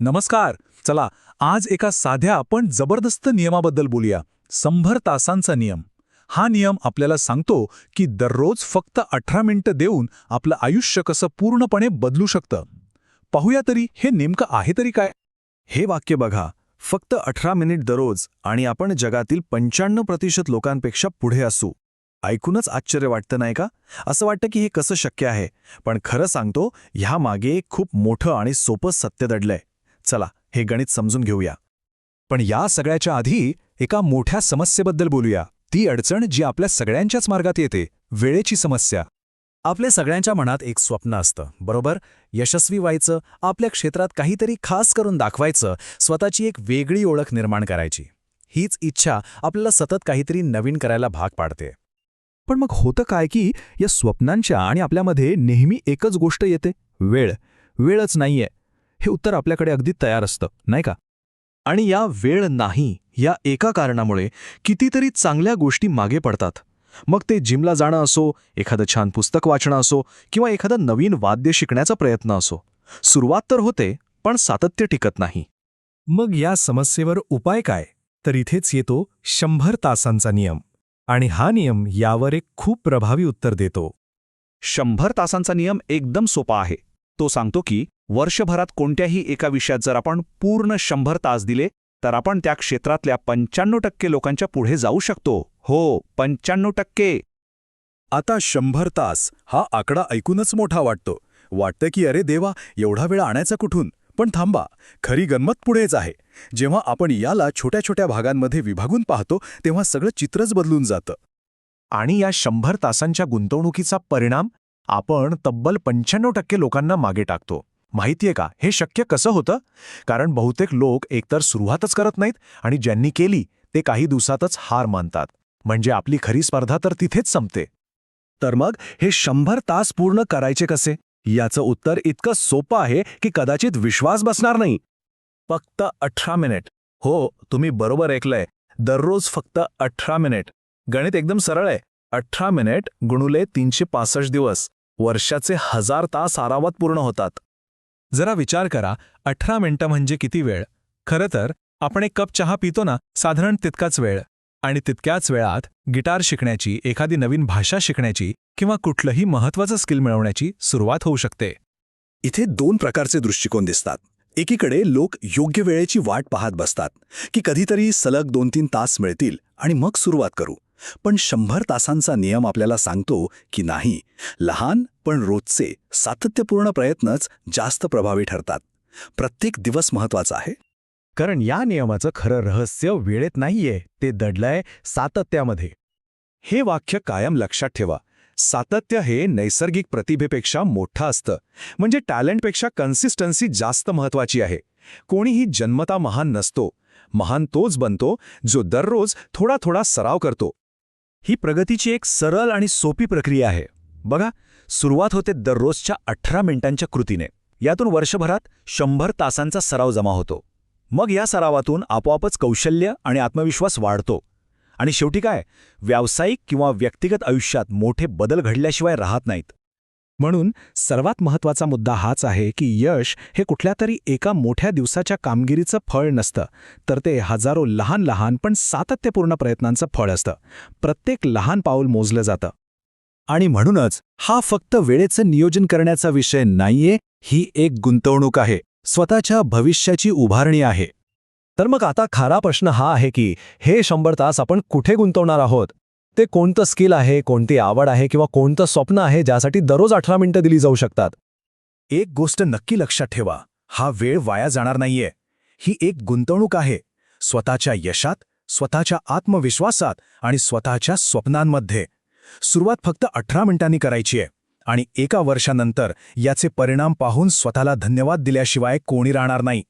नमस्कार. चला आज एका साध्या पण जबरदस्त नियमाबद्दल बोलूया. शंभर तासांचा नियम. हा नियम आपल्याला सांगतो की दररोज फक्त अठरा मिनिटं देऊन आपलं आयुष्य कसं पूर्णपणे बदलू शकतं. पाहूया तरी हे नेमकं आहे तरी काय? हे वाक्य बघा. फक्त अठरा मिनिट दररोज आणि आपण जगातील पंच्याण्णव प्रतिशत लोकांपेक्षा पुढे असू. ऐकूनच आश्चर्य वाटतं नाही का? असं वाटतं की हे कसं शक्य आहे. पण खरं सांगतो ह्यामागे एक खूप मोठं आणि सोपं सत्य दडलंय. चला हे गणित समजून घेऊया. पण या सगळ्याच्या आधी एका मोठ्या समस्येबद्दल बोलूया. ती अडचण जी आपल्या सगळ्यांच्याच मार्गात येते वेळेची समस्या. आपल्या सगळ्यांच्या मनात एक स्वप्न असतं बरोबर? यशस्वी व्हायचं आपल्या क्षेत्रात काहीतरी खास करून दाखवायचं स्वतःची एक वेगळी ओळख निर्माण करायची. हीच इच्छा आपल्याला सतत काहीतरी नवीन करायला भाग पाडते. पण मग होतं काय की या स्वप्नांच्या आणि आपल्यामध्ये नेहमी एकच गोष्ट येते वेळ. वेळच नाहीये. हे उत्तर आपल्याकडे अगदी तयार असतं नाही का? आणि या वेळ नाही या एका कारणामुळे कितीतरी चांगल्या गोष्टी मागे पडतात. मग ते जिमला जाणं असो एखादं छान पुस्तक वाचणं असो किंवा एखादं नवीन वाद्य शिकण्याचा प्रयत्न असो. सुरुवात तर होते पण सातत्य टिकत नाही. मग या समस्येवर उपाय काय? तर इथेच येतो शंभर तासांचा नियम. आणि हा नियम यावर एक खूप प्रभावी उत्तर देतो. शंभर तासांचा नियम एकदम सोपा आहे. तो सांगतो की वर्षभरात कोणत्याही एका विषयात जर आपण पूर्ण शंभर तास दिले तर आपण त्या क्षेत्रातल्या पंच्याण्णव टक्के लोकांच्या पुढे जाऊ शकतो. हो पंच्याण्णव टक्के. आता शंभर तास हा आकडा ऐकूनच मोठा वाटतो. वाटतं की अरे देवा एवढा वेळ आणायचा कुठून? पण थांबा खरी गंमत पुढेच आहे. जेव्हा आपण याला छोट्या छोट्या भागांमध्ये विभागून पाहतो तेव्हा सगळं चित्रच बदलून जातं. आणि या शंभर तासांच्या गुंतवणुकीचा परिणाम आपण तब्बल पंच्याण्णव टक्के लोकांना मागे टाकतो. माहितीये का? हे शक्य कसं होतं? कारण बहुतेक लोक एकतर सुरुवातच करत नाहीत आणि ज्यांनी केली ते काही दिवसातच हार मानतात. म्हणजे आपली खरी स्पर्धा तर तिथेच संपते. तर मग हे शंभर तास पूर्ण करायचे कसे? याचं उत्तर इतकं सोपं आहे की कदाचित विश्वास बसणार नाही. फक्त अठरा मिनिट. हो तुम्ही बरोबर ऐकलंय. दररोज फक्त अठरा मिनिट. गणित एकदम सरळ आहे. अठरा मिनिट गुणुले तीनशे पासष्ट दिवस. वर्षाचे हजार तास आरामात पूर्ण होतात. जरा विचार करा अठरा मिनिटं म्हणजे किती वेळ? खरं तर आपण एक कप चहा पितो ना साधारण तितकाच वेळ. आणि तितक्याच वेळात गिटार शिकण्याची एखादी नवीन भाषा शिकण्याची किंवा कुठलंही महत्वाचं स्किल मिळवण्याची सुरुवात होऊ शकते. इथे दोन प्रकारचे दृष्टिकोन दिसतात. एकीकडे लोक योग्य वेळेची वाट पाहत बसतात की कधीतरी सलग दोन तीन तास मिळतील आणि मग सुरुवात करू. पण शंभर तासांचा नियम आपल्याला सांगतो की नाही. लहान पण रोजचे सातत्यपूर्ण प्रयत्नच जास्त प्रभावी ठरतात. प्रत्येक दिवस महत्त्वाचा आहे. कारण या नियमाचं खरं रहस्य वेळेत नाहीये ते दडलंय सातत्यामध्ये. हे वाक्य कायम लक्षात ठेवा. सातत्य हे नैसर्गिक प्रतिभेपेक्षा मोठं असतं. म्हणजे टॅलेंटपेक्षा कन्सिस्टन्सी जास्त महत्वाची आहे. कोणीही जन्मता महान नसतो. महान तोच बनतो जो दररोज थोडा थोडा सराव करतो. ही प्रगतीची एक सरळ आणि सोपी प्रक्रिया आहे. बघा सुरुवात होते दररोजच्या अठरा मिनिटांच्या कृतीने. यातून वर्षभरात शंभर तासांचा सराव जमा होतो. मग या सरावातून आपोआपच कौशल्य आणि आत्मविश्वास वाढतो. आणि शेवटी काय? व्यावसायिक किंवा व्यक्तिगत आयुष्यात मोठे बदल घडल्याशिवाय राहत नाहीत. म्हणून सर्वात महत्त्वाचा मुद्दा हाच आहे की यश हे कुठल्या तरी एका मोठ्या दिवसाच्या कामगिरीचं फळ नसतं तर ते हजारो लहान लहान पण सातत्यपूर्ण प्रयत्नांचं फळ असतं. प्रत्येक लहान पाऊल मोजलं जातं. आणि म्हणूनच हा फक्त वेळेचं नियोजन करण्याचा विषय नाहीये ही एक गुंतवणूक आहे स्वतःच्या भविष्याची उभारणी आहे. तर मग आता खरा प्रश्न हा आहे की हे शंभर तास आपण कुठे गुंतवणार आहोत? ते कोणतं स्किल आहे कोणती आवड आहे किंवा कोणतं स्वप्न आहे ज्यासाठी दररोज अठरा मिनिटं दिली जाऊ शकतात? एक गोष्ट नक्की लक्षात ठेवा हा वेळ वाया जाणार नाहीये. ही एक गुंतवणूक आहे. स्वतःच्या यशात स्वतःच्या आत्मविश्वासात आणि स्वतःच्या स्वप्नांमध्ये. सुरुवात फक्त अठरा मिनिटांनी करायची आहे आणि एका वर्षानंतर याचे परिणाम पाहून स्वतःला धन्यवाद दिल्याशिवाय कोणी राहणार नाही.